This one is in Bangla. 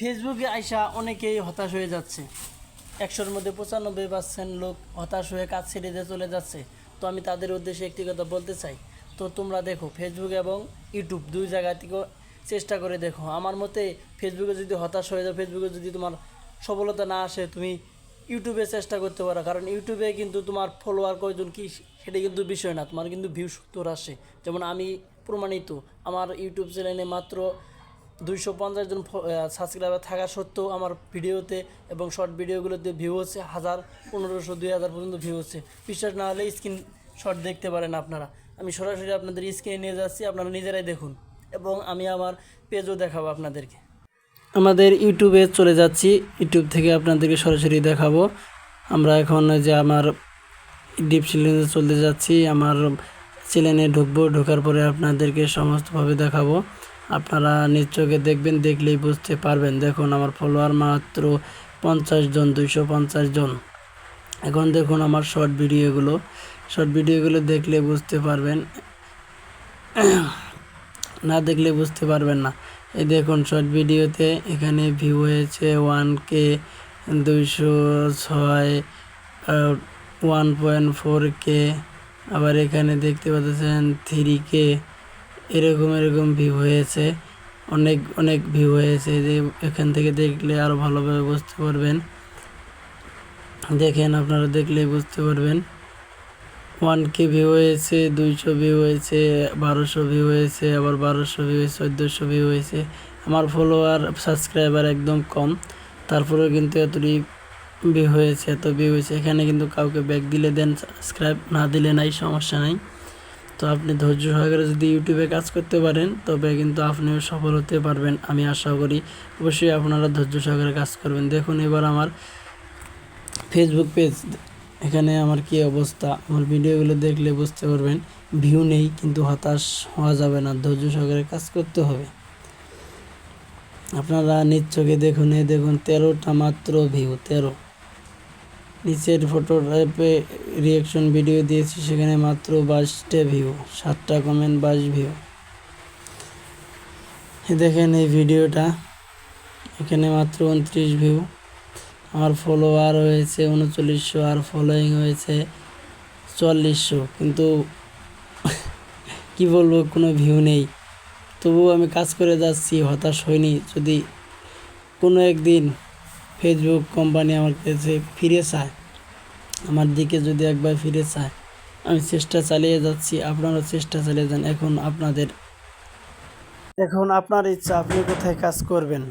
ফেসবুকে আইসা অনেকেই হতাশ হয়ে যাচ্ছে। একশোর মধ্যে পঁচানব্বই পার্সেন্ট লোক হতাশ হয়ে কাজ ছেড়ে দিয়ে চলে যাচ্ছে। তো আমি তাদের উদ্দেশ্যে একটি কথা বলতে চাই। তো তোমরা দেখো, ফেসবুক এবং ইউটিউব দুই জায়গা থেকেও চেষ্টা করে দেখো। আমার মতে ফেসবুকে যদি হতাশ হয়ে যাও, ফেসবুকে যদি তোমার সফলতা না আসে, তুমি ইউটিউবে চেষ্টা করতে পারো। কারণ ইউটিউবে কিন্তু তোমার ফলোয়ার কয়জন কি সেটা কিন্তু বিষয় না। তোমার কিন্তু ভিউ সত্তর আসে। যেমন আমি প্রমাণিত, আমার ইউটিউব চ্যানেলে মাত্র দুইশো পঞ্চাশ জন সাবস্ক্রাইবার থাকা সত্ত্বেও আমার ভিডিওতে এবং শর্ট ভিডিওগুলোতে ভিউ হচ্ছে হাজার, পনেরোশো, দুই হাজার পর্যন্ত ভিউ হচ্ছে। বিশ্বাস না হলে স্ক্রিন শর্ট দেখতে পারেন আপনারা। আমি সরাসরি আপনাদের স্ক্রিনে নিয়ে যাচ্ছি, আপনারা নিজেরাই দেখুন এবং আমি আমার পেজও দেখাবো আপনাদেরকে। আমাদের ইউটিউবে চলে যাচ্ছি, ইউটিউব থেকে আপনাদেরকে সরাসরি দেখাবো। আমরা এখন যে আমার ডিপ চ্যানেলে চলতে যাচ্ছি, আমার চ্যানেলে ঢুকবো, ঢোকার পরে আপনাদেরকে সমস্তভাবে দেখাবো। আপনারা নিজ চোখে দেখবেন, দেখলেই বুঝতে পারবেন। দেখুন, আমার ফলোয়ার মাত্র পঞ্চাশ জন, দুইশো পঞ্চাশ জন। এখন দেখুন আমার শর্ট ভিডিওগুলো শর্ট ভিডিওগুলো দেখলে বুঝতে পারবেন। না দেখলে বুঝতে পারবেন না। এই দেখুন শর্ট ভিডিওতে এখানে ভিউ হয়েছে ওয়ান কে দুইশো ছয় ওয়ান পয়েন্ট ফোর কে আবার এখানে দেখতে পাচ্ছেন থ্রি কে এরকম এরকম ভিউ হয়েছে। অনেক অনেক ভিউ হয়েছে। যে এখান থেকে দেখলে আরও ভালোভাবে বুঝতে পারবেন। দেখেন, আপনারা দেখলে বুঝতে পারবেন। ওয়ান কে ভিউ হয়েছে, দুইশো ভিউ হয়েছে, বারোশো ভিউ হয়েছে, আবার বারোশো ভিউ হয়েছে, চোদ্দোশো ভিউ হয়েছে। আমার ফলোয়ার সাবস্ক্রাইবার একদম কম। তারপরেও কিন্তু এতটি ভিউ হয়েছে, এত ভিউ হয়েছে। এখানে কিন্তু কাউকে ব্যাক দিলে দেন সাবস্ক্রাইব না দিলে নাই, সমস্যা নাই। তো আপনি ধৈর্য সহকারে যদি ইউটিউবে কাজ করতে পারেন, তবে কিন্তু আপনিও সফল হতে পারবেন, আমি আশা করি। অবশ্যই আপনারা ধৈর্য সহকারে কাজ করবেন। দেখুন এবার আমার ফেসবুক পেজ এখানে আমার কি অবস্থা? আমার ভিডিওগুলো দেখলে বুঝতে পারবেন ভিউ নেই, কিন্তু হতাশ হওয়া যাবে না, ধৈর্য সহকারে কাজ করতে হবে। আপনারা চোখে দেখুন, এই দেখুন, তেরোটা মাত্র ভিউ তেরো। নিচের ফটোটাইপে রিয়াকশন ভিডিও দিয়েছি, সেখানে মাত্র বাইশটা ভিউ সাতটা কমেন্ট বাইশ ভিউ দেখেন এই ভিডিওটা এখানে মাত্র উনত্রিশ ভিউ আমার ফলোয়ার হয়েছে উনচল্লিশশো আর ফলোয়িং হয়েছে চল্লিশশো, কিন্তু কি বলব, কোনো ভিউ নেই। তবুও আমি কাজ করে যাচ্ছি, হতাশ হইনি। যদি কোনো একদিন ফেসবুক কোম্পানি আমার কাছে ফিরে চায় আমার দিকে যদি একবার ফিরে চায়, আমি চেষ্টা চালিয়ে যাচ্ছি, আপনারও চেষ্টা চালিয়ে যান। এখন আপনাদের এখন আপনার ইচ্ছা, আপনি কোথায় কাজ করবেন?